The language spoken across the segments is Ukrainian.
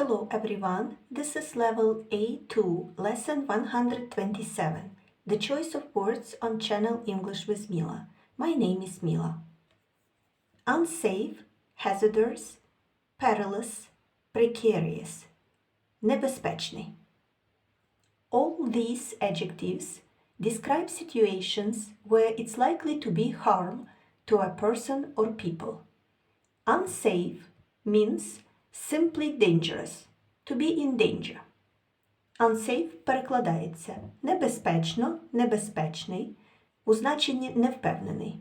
Hello everyone, this is level A2, lesson 127, the choice of words on channel English with Mila. My name is Mila. Unsafe, hazardous, perilous, precarious, небезпечний. All these adjectives describe situations where it's likely to be harm to a person or people. Unsafe means simply dangerous, to be in danger. Unsafe перекладається небезпечно, небезпечний, у значенні невпевнений.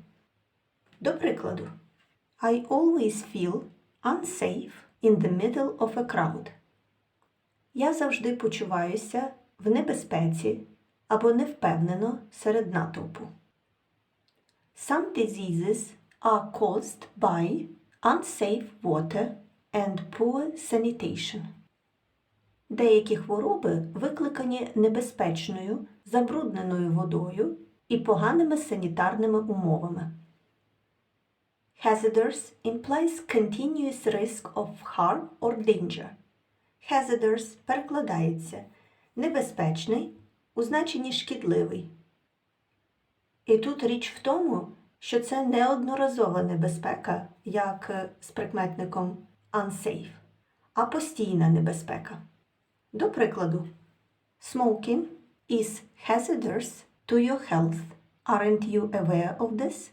До прикладу, I always feel unsafe in the middle of a crowd. Я завжди почуваюся в небезпеці або невпевнено серед натовпу. Some diseases are caused by unsafe water and poor sanitation. Деякі хвороби викликані небезпечною, забрудненою водою і поганими санітарними умовами. Hazardous implies continuous risk of harm or danger. Hazardous перекладається небезпечний у значенні шкідливий. І тут річ в тому, що це неодноразова небезпека, як з прикметником unsafe, а постійна небезпека. До прикладу, smoking is hazardous to your health. Aren't you aware of this?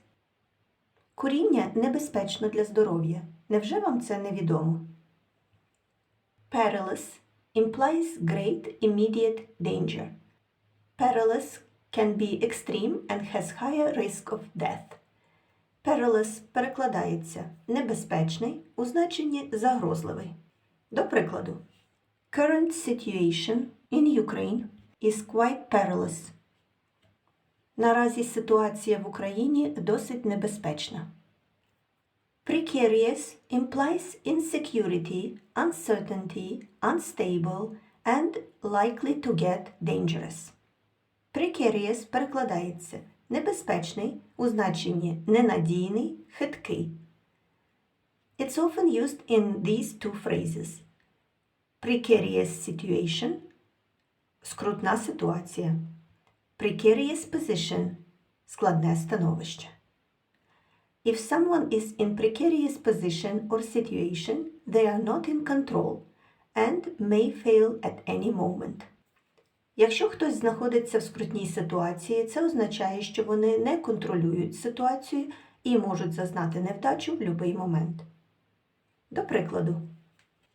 Куріння небезпечно для здоров'я. Невже вам це невідомо? Perilous implies great immediate danger. Perilous can be extreme and has higher risk of death. Perilous перекладається небезпечний у значенні загрозливий. До прикладу, Current situation in Ukraine is quite perilous. Наразі ситуація в Україні досить небезпечна. Precarious implies insecurity, uncertainty, unstable and likely to get dangerous. Precarious перекладається небезпечний у значенні ненадійний, хиткий. It's often used in these two phrases. Precarious situation – скрутна ситуація. Precarious position – складне становище. If someone is in precarious position or situation, they are not in control and may fail at any moment. Якщо хтось знаходиться в скрутній ситуації, це означає, що вони не контролюють ситуацію і можуть зазнати невдачу в будь-який момент. До прикладу,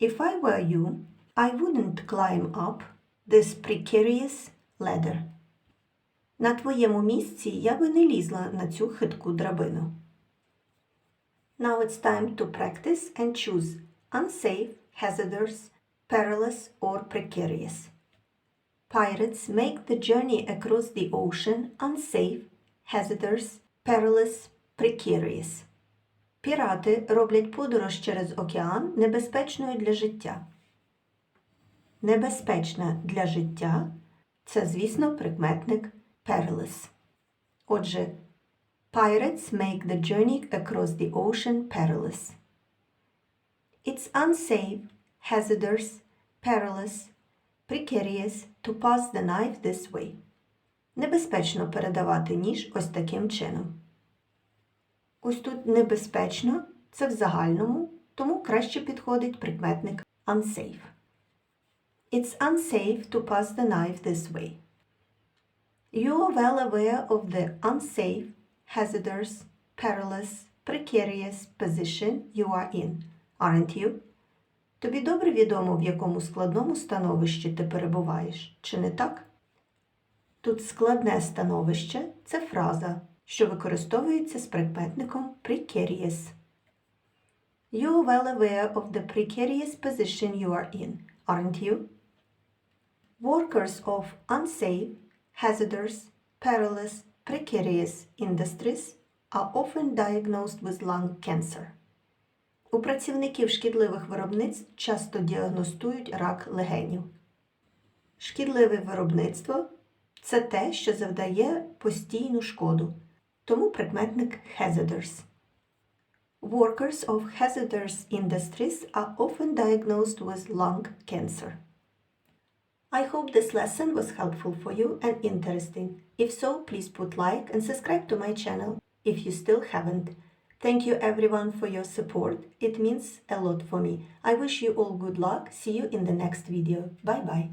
If I were you, I wouldn't climb up this precarious ladder. На твоєму місці я би не лізла на цю хитку драбину. Now it's time to practice and choose unsafe, hazardous, perilous or precarious. Pirates make the journey across the ocean unsafe, hazardous, perilous, precarious. Пірати роблять подорож через океан небезпечною для життя. Небезпечна для життя це, звісно, прикметник perilous. Отже, Pirates make the journey across the ocean perilous. It's unsafe, hazardous, perilous, precarious to pass the knife this way. Небезпечно передавати ніж ось таким чином. Ось тут небезпечно це в загальному, тому краще підходить прикметник unsafe. It's unsafe to pass the knife this way. You are well aware of the unsafe, hazardous, perilous, precarious position you are in, aren't you? Тобі добре відомо, в якому складному становищі ти перебуваєш, чи не так? Тут складне становище це фраза, що використовується з прикметником precarious. You are well aware of the precarious position you are in, aren't you? Workers of unsafe, hazardous, perilous, precarious industries are often diagnosed with lung cancer. У працівників шкідливих виробництв часто діагностують рак легенів. Шкідливе виробництво це те, що завдає постійну шкоду, тому прикметник hazardous. Workers of hazardous industries are often diagnosed with lung cancer. I hope this lesson was helpful for you and interesting. If so, please put like and subscribe to my channel if you still haven't. Thank you everyone for your support. It means a lot for me. I wish you all good luck. See you in the next video. Bye bye.